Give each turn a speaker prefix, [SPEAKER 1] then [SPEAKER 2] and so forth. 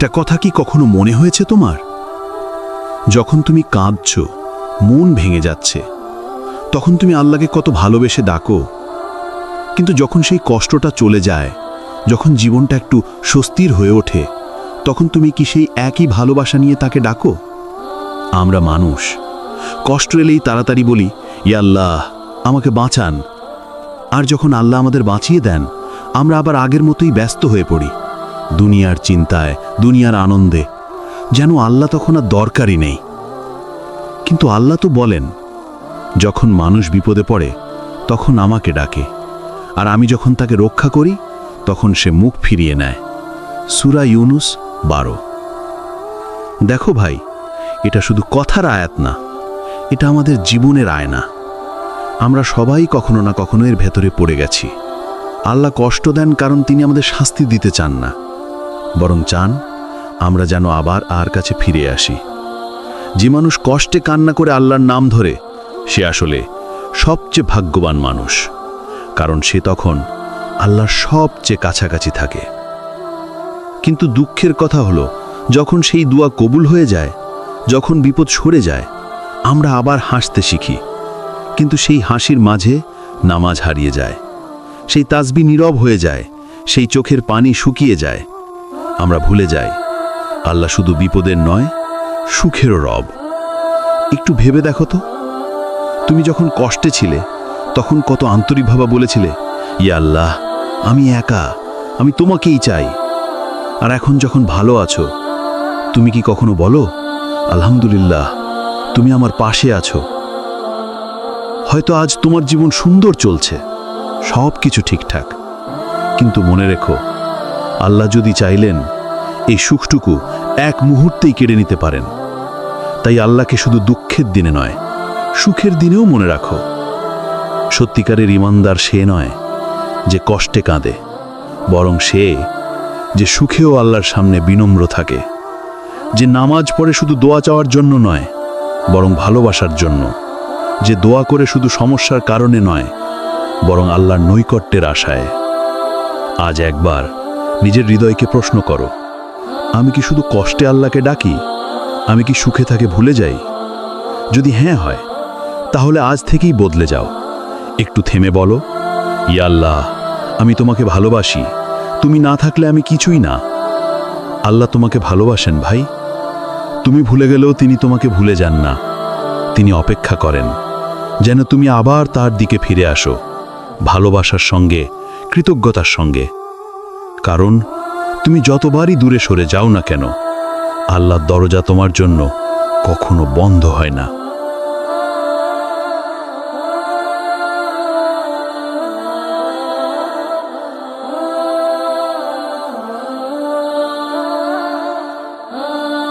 [SPEAKER 1] একটা কথা কি কখনো মনে হয়েছে তোমার? যখন তুমি কাঁদছ, মন ভেঙে যাচ্ছে, তখন তুমি আল্লাহকে কত ভালোবেসে ডাকো। কিন্তু যখন সেই কষ্টটা চলে যায়, যখন জীবনটা একটু স্বস্তির হয়ে ওঠে, তখন তুমি কি সেই একই ভালোবাসা নিয়ে তাকে ডাকো? আমরা মানুষ। কষ্ট এলেই তাড়াতাড়ি বলি ইয়াল্লাহ আমাকে বাঁচান। আর যখন আল্লাহ আমাদের বাঁচিয়ে দেন, আমরা আবার আগের মতোই ব্যস্ত হয়ে পড়ি। দুনিয়ার চিন্তায়, দুনিয়ার আনন্দে। যেন আল্লাহ তখন আর দরকারই নেই। কিন্তু আল্লাহ তো বলেন, যখন মানুষ বিপদে পড়ে, তখন আমাকে ডাকে। আর আমি যখন তাকে রক্ষা করি, তখন সে মুখ ফিরিয়ে নেয়। সুরা ইউনুস বারো। দেখো ভাই, এটা শুধু কথার আয়াত না, এটা আমাদের জীবনের আয়না। আমরা সবাই কখনো না কখনো এর ভেতরে পড়ে গেছি। আল্লাহ কষ্ট দেন কারণ তিনি আমাদের শাস্তি দিতে চান না। বরং চান, আমরা যেন আবার আর কাছে ফিরে আসি। যে মানুষ কষ্টে কান্না করে আল্লাহর নাম ধরে, সে আসলে সবচেয়ে ভাগ্যবান মানুষ, কারণ সে তখন আল্লাহর সবচেয়ে কাছাকাছি থাকে। কিন্তু দুঃখের কথা হলো, যখন সেই দোয়া কবুল হয়ে যায়, যখন বিপদ সরে যায়, আমরা আবার হাসতে শিখি। কিন্তু সেই হাসির মাঝে নামাজ হারিয়ে যায়, সেই তাসবি নীরব হয়ে যায়, সেই চোখের পানি শুকিয়ে যায় আমরা ভুলে যাই। আল্লাহ শুধু বিপদের নয়, সুখেরও রব। একটু ভেবে দেখো তো। তুমি যখন কষ্টে ছিলে, তখন কত আন্তরিকভাবে বলেছিলে, ইয়া আল্লাহ, আমি একা, আমি তোমাকেই চাই। আর এখন যখন ভালো আছো, তুমি কি কখনো বলো, আলহামদুলিল্লাহ, তুমি আমার পাশে আছো হয়তো আজ তোমার জীবন সুন্দর চলছে সব কিছু ঠিকঠাক। কিন্তু মনে রেখো আল্লাহ যদি চাইলেন, এই সুখটুকু এক মুহূর্তেই কেড়ে নিতে পারেন। তাই আল্লাহকে শুধু দুঃখের দিনে নয়, সুখের দিনেও মনে রাখো। সত্যিকারের ইমানদার সে নয় যে কষ্টে কাঁদে, বরং সে যে সুখেও আল্লাহর সামনে বিনম্র থাকে। যে নামাজ পড়ে শুধু দোয়া চাওয়ার জন্য নয়, বরং ভালোবাসার জন্য। যে দোয়া করে শুধু সমস্যার কারণে নয়, বরং আল্লাহর নৈকট্যের আশায়। আজ একবার নিজের হৃদয়কে প্রশ্ন করো। আমি কি শুধু কষ্টে আল্লাহকে ডাকি? আমি কি সুখে থাকে ভুলে যাই? যদি হ্যাঁ হয়, তাহলে আজ থেকেই বদলে যাও। একটু থেমে বলো আল্লাহ, আমি তোমাকে ভালোবাসি। তুমি না থাকলে আমি কিছুই না। আল্লাহ তোমাকে ভালোবাসেন ভাই। তুমি ভুলে গেলেও তিনি তোমাকে ভুলে যান না। তিনি অপেক্ষা করেন, যেন তুমি আবার তার দিকে ফিরে আসো। ভালোবাসার সঙ্গে, কৃতজ্ঞতার সঙ্গে। কারণ তুমি যতবারই দূরে সরে যাও না কেন, আল্লাহর দরজা তোমার জন্য কখনো বন্ধ হয় না।